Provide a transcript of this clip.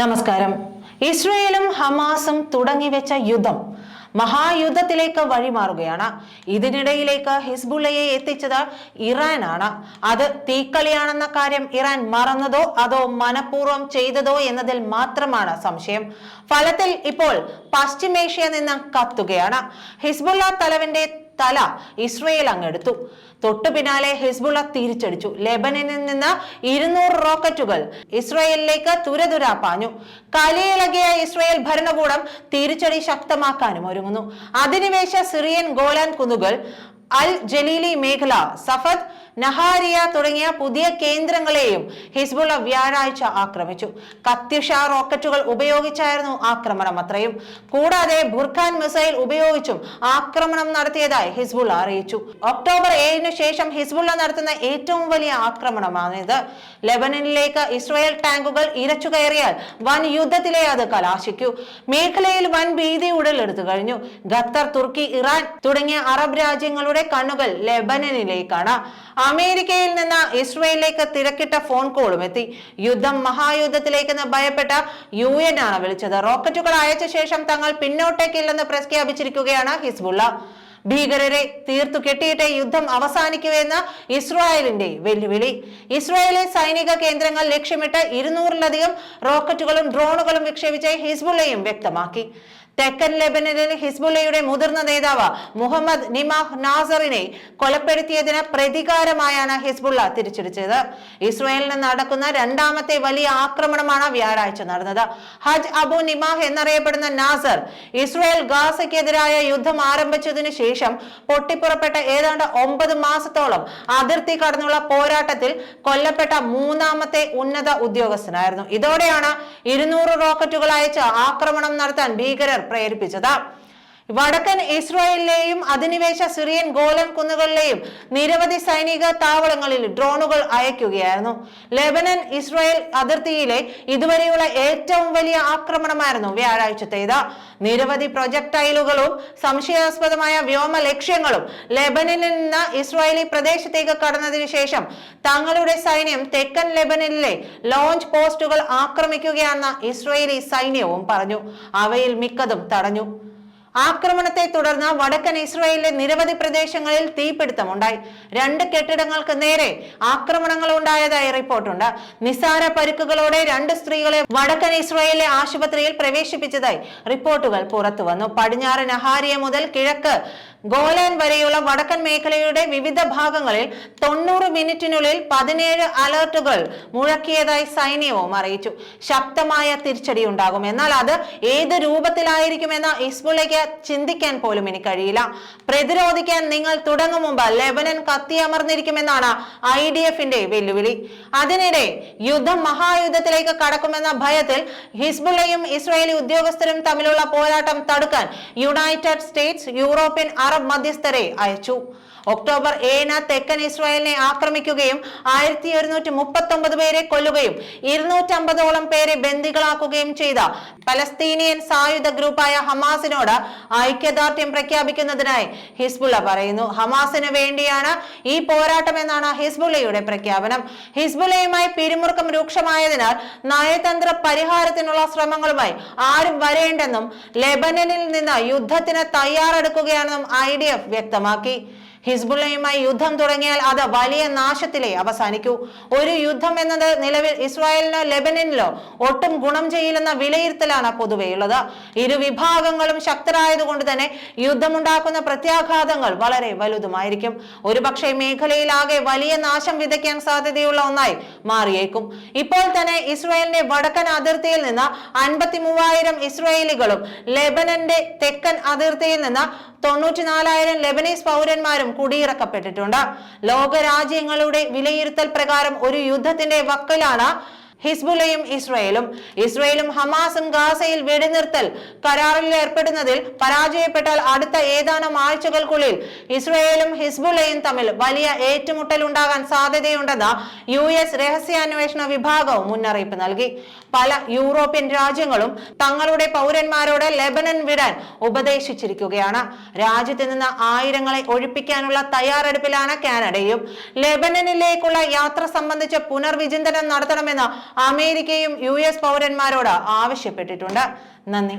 നമസ്കാരം. ഇസ്രയേലും ഹമാസും തുടങ്ങിവെച്ച യുദ്ധം മഹായുദ്ധത്തിലേക്ക് വഴിമാറുകയാണ്. ഇതിനിടയിലേക്ക് ഹിസ്ബുള്ളയെ എത്തിച്ചത് ഇറാനാണ്. അത് തീക്കളിയാണെന്ന കാര്യം ഇറാൻ മറന്നതോ അതോ മനഃപൂർവം ചെയ്തതോ എന്നതിൽ മാത്രമാണ് സംശയം. ഫലത്തിൽ ഇപ്പോൾ പശ്ചിമേഷ്യ നിന്ന് കത്തുകയാണ്. ഹിസ്ബുള്ള തലവന്റെ തല ഇസ്രയേൽ അങ്ങെടുത്തു തൊട്ടു പിന്നാലെ ഹിസ്ബുള്ള തിരിച്ചടിച്ചു. ലെബനനിൽ നിന്ന് ഇരുന്നൂറ് റോക്കറ്റുകൾ ഇസ്രയേലിലേക്ക് തുരതുരാ പാഞ്ഞു. കലിയിളകിയ ഇസ്രയേൽ ഭരണകൂടം തിരിച്ചടി ശക്തമാക്കാനും ഒരുങ്ങുന്നു. അധിനിവേശ സിറിയൻ ഗോലാൻ കുന്നുകൾ അൽ ജലീലി മേഖല സഫദ് നഹാരിയ തുടങ്ങിയ പുതിയ കേന്ദ്രങ്ങളെയും ഹിസ്ബുള്ള വ്യാഴാഴ്ച ആക്രമിച്ചു. കത്യുഷ റോക്കറ്റുകൾ ഉപയോഗിച്ചായിരുന്നു ആക്രമണം അത്രയും. കൂടാതെ ബുർഖാൻ മിസൈൽ ഉപയോഗിച്ചും ആക്രമണം നടത്തിയതായി ഹിസ്ബുള്ള അറിയിച്ചു. ഒക്ടോബർ ഏഴിന് ശേഷം ഹിസ്ബുള്ള നടത്തുന്ന ഏറ്റവും വലിയ ആക്രമണമാണിത്. ലെബനനിലേക്ക് ഇസ്രായേൽ ടാങ്കുകൾ ഇരച്ചു കയറിയാൽ വൻ യുദ്ധത്തിലെ അത് കലാശിക്കൂ. മേഖലയിൽ വൻ ഭീതി ഉടലെടുത്തു കഴിഞ്ഞു. ഖത്തർ തുർക്കി ഇറാൻ തുടങ്ങിയ അറബ് രാജ്യങ്ങളുടെ കണ്ണുകൾ ലെബനനിലേക്കാണ്. അമേരിക്കയിൽ നിന്ന് ഇസ്രയേലിലേക്ക് തിരക്കിട്ട ഫോൺ കോളും എത്തി. യുദ്ധം മഹായുദ്ധത്തിലേക്കെന്ന് ഭയപ്പെട്ട യു എൻ ആണ് വിളിച്ചത്. റോക്കറ്റുകൾ അയച്ച ശേഷം തങ്ങൾ പിന്നോട്ടേക്കില്ലെന്ന് പ്രഖ്യാപിച്ചിരിക്കുകയാണ് ഹിസ്ബുള്ള. ഭീകരരെ തീർത്തു കെട്ടിയിട്ട് യുദ്ധം അവസാനിക്കുമെന്ന് ഇസ്രായേലിന്റെ വെല്ലുവിളി. ഇസ്രായേലിലെ സൈനിക കേന്ദ്രങ്ങൾ ലക്ഷ്യമിട്ട് ഇരുന്നൂറിലധികം റോക്കറ്റുകളും ഡ്രോണുകളും വിക്ഷേപിച്ച ഹിസ്ബുള്ളയും വ്യക്തമാക്കി. തെക്കൻ ലെബനനിൽ ഹിസ്ബുള്ളയുടെ മുതിർന്ന നേതാവ് മുഹമ്മദ് നിമാഹ് നാസറിനെ കൊലപ്പെടുത്തിയതിന് പ്രതികാരമായാണ് ഹിസ്ബുള്ള തിരിച്ചടിച്ചത്. ഇസ്രായേലിന് നടക്കുന്ന രണ്ടാമത്തെ വലിയ ആക്രമണമാണ് വ്യാഴാഴ്ച നടന്നത്. ഹജ് അബു നിമാഹ് എന്നറിയപ്പെടുന്ന നാസർ ഇസ്രായേൽ ഗാസയ്ക്കെതിരായ യുദ്ധം ആരംഭിച്ചതിനു ശേഷം പൊട്ടിപ്പുറപ്പെട്ട ഏതാണ്ട് ഒമ്പത് മാസത്തോളം അതിർത്തി കടന്നുള്ള പോരാട്ടത്തിൽ കൊല്ലപ്പെട്ട മൂന്നാമത്തെ ഉന്നത ഉദ്യോഗസ്ഥനായിരുന്നു. ഇതോടെയാണ് ഇരുന്നൂറ് റോക്കറ്റുകൾ അയച്ച് ആക്രമണം നടത്താൻ ഭീകരർ പ്രേരിപ്പിച്ചത്. വടക്കൻ ഇസ്രായേലിലെയും അധിനിവേശ സിറിയൻ ഗോലൻ കുന്നുകളിലെയും നിരവധി സൈനിക താവളങ്ങളിൽ ഡ്രോണുകൾ അയക്കുകയായിരുന്നു. ലെബനൻ ഇസ്രായേൽ അതിർത്തിയിലെ ഇതുവരെയുള്ള ഏറ്റവും വലിയ ആക്രമണമായിരുന്നു വ്യാഴാഴ്ചത്തേത്. നിരവധി പ്രൊജക്ടൈലുകളും സംശയാസ്പദമായ വ്യോമ ലക്ഷ്യങ്ങളും ലെബനനിൽ നിന്ന് ഇസ്രായേലി പ്രദേശത്തേക്ക് കടന്നതിനു ശേഷം തങ്ങളുടെ സൈന്യം തെക്കൻ ലെബനനിലെ ലോഞ്ച് പോസ്റ്റുകൾ ആക്രമിക്കുകയാണെന്ന് ഇസ്രായേലി സൈന്യവും പറഞ്ഞു. അവയിൽ മിക്കതും തടഞ്ഞു. ആക്രമണത്തെ തുടർന്ന് വടക്കൻ ഇസ്രായേലിലെ നിരവധി പ്രദേശങ്ങളിൽ തീപിടുത്തമുണ്ടായി. രണ്ട് കെട്ടിടങ്ങൾക്ക് നേരെ ആക്രമണങ്ങൾ ഉണ്ടായതായി റിപ്പോർട്ടുണ്ട്. നിസാര പരുക്കുകളോടെ രണ്ട് സ്ത്രീകളെ വടക്കൻ ഇസ്രായേലിലെ ആശുപത്രിയിൽ പ്രവേശിപ്പിച്ചതായി റിപ്പോർട്ടുകൾ പുറത്തുവന്നു. പടിഞ്ഞാറൻ അഹാരിയ മുതൽ കിഴക്ക് ഗോലാൻ വരെയുള്ള വടക്കൻ മേഖലയുടെ വിവിധ ഭാഗങ്ങളിൽ തൊണ്ണൂറ് മിനിറ്റിനുള്ളിൽ പതിനേഴ് അലർട്ടുകൾ മുഴക്കിയതായി സൈന്യവും അറിയിച്ചു. ശക്തമായ തിരിച്ചടി ഉണ്ടാകും. എന്നാൽ അത് ഏത് രൂപത്തിലായിരിക്കുമെന്ന് ഇസ്ബുള്ളയ്ക്ക് ചിന്തിക്കാൻ പോലും ഇനി കഴിയില്ല. പ്രതിരോധിക്കാൻ നിങ്ങൾ തുടങ്ങും മുമ്പ് ലെബനൻ കത്തിയമർന്നിരിക്കുമെന്നാണ് ഐ ഡി എഫിന്റെ വെല്ലുവിളി. അതിനിടെ യുദ്ധം മഹായുദ്ധത്തിലേക്ക് കടക്കുമെന്ന ഭയത്തിൽ ഹിസ്ബുള്ളയും ഇസ്രായേലി ഉദ്യോഗസ്ഥരും തമ്മിലുള്ള പോരാട്ടം തടുക്കാൻ യുണൈറ്റഡ് സ്റ്റേറ്റ്സ് യൂറോപ്യൻ അറബ് മധ്യസ്ഥരെ അയച്ചു. ഒക്ടോബർ ഏഴിന് തെക്കൻ ഇസ്രായേലിനെ ആക്രമിക്കുകയും ആയിരത്തി ഒരുന്നൂറ്റി മുപ്പത്തി ഒമ്പത് പേരെ കൊല്ലുകയും ഇരുന്നൂറ്റമ്പതോളം പേരെ ബന്ദികളാക്കുകയും ചെയ്ത പലസ്തീനിയൻ സായുധ ഗ്രൂപ്പായ ഹമാസിനോട് ഐക്യദാർഢ്യം പ്രഖ്യാപിക്കുന്നതിനായി ഹിസ്ബുള്ള പറയുന്നു. ഹമാസിന് വേണ്ടിയാണ് ഈ പോരാട്ടം എന്നാണ് ഹിസ്ബുള്ളയുടെ പ്രഖ്യാപനം. ഹിസ്ബുള്ളയുമായി പിരിമുറുക്കം രൂക്ഷമായതിനാൽ നയതന്ത്ര പരിഹാരത്തിനുള്ള ശ്രമങ്ങളുമായി ആരും വരേണ്ടെന്നും ലെബനനിൽ നിന്ന് യുദ്ധത്തിന് തയ്യാറെടുക്കുകയാണെന്നും ഐ വ്യക്തമാക്കി ഹിസ്ബുള്ളയുമായി യുദ്ധം തുടങ്ങിയാൽ അത് വലിയ നാശത്തിലേ അവസാനിക്കൂ. ഒരു യുദ്ധം എന്നത് നിലവിൽ ഇസ്രായേലിനോ ലെബനനിലോ ഒട്ടും ഗുണം ചെയ്യില്ലെന്ന വിലയിരുത്തലാണ് പൊതുവെയുള്ളത് ഇരു വിഭാഗങ്ങളും ശക്തരായതുകൊണ്ട് തന്നെ യുദ്ധമുണ്ടാക്കുന്ന പ്രത്യാഘാതങ്ങൾ വളരെ വലുതുമായിരിക്കും. ഒരുപക്ഷെ മേഖലയിലാകെ വലിയ നാശം വിതയ്ക്കാൻ സാധ്യതയുള്ള ഒന്നായി മാറിയേക്കും. ഇപ്പോൾ തന്നെ ഇസ്രായേലിന്റെ വടക്കൻ അതിർത്തിയിൽ നിന്ന് അൻപത്തി മൂവായിരം ഇസ്രായേലികളും ലെബനന്റെ തെക്കൻ അതിർത്തിയിൽ നിന്ന് തൊണ്ണൂറ്റിനാലായിരം ലെബനീസ് പൗരന്മാരും കുടിയിറക്കപ്പെട്ടിട്ടുണ്ട്. ലോകരാജ്യങ്ങളുടെ വിലയിരുത്തൽ പ്രകാരം ഒരു യുദ്ധത്തിന്റെ വക്കലാണ് ഹിസ്ബുള്ളയും ഇസ്രയേലും. ഇസ്രയേലും ഹമാസും ഗാസയിൽ വെടിനിർത്തൽ കരാറിൽ ഏർപ്പെടുന്നതിൽ പരാജയപ്പെട്ടാൽ അടുത്ത ഏതാനും ആഴ്ചകൾക്കുള്ളിൽ ഇസ്രയേലും ഹിസ്ബുലയും തമ്മിൽ വലിയ ഏറ്റുമുട്ടൽ ഉണ്ടാകാൻ സാധ്യതയുണ്ടെന്ന് യു എസ് രഹസ്യാന്വേഷണ വിഭാഗവും മുന്നറിയിപ്പ് നൽകി. പല യൂറോപ്യൻ രാജ്യങ്ങളും തങ്ങളുടെ പൗരന്മാരോട് ലെബനൻ വിടാൻ ഉപദേശിച്ചിരിക്കുകയാണ്. രാജ്യത്ത് നിന്ന് ആയിരങ്ങളെ ഒഴിപ്പിക്കാനുള്ള തയ്യാറെടുപ്പിലാണ് കാനഡയും. ലെബനനിലേക്കുള്ള യാത്ര സംബന്ധിച്ച് പുനർവിചിന്തനം നടത്തണമെന്ന് അമേരിക്കയും യു എസ് പൗരന്മാരോട് ആവശ്യപ്പെട്ടിട്ടുണ്ട്. നന്ദി.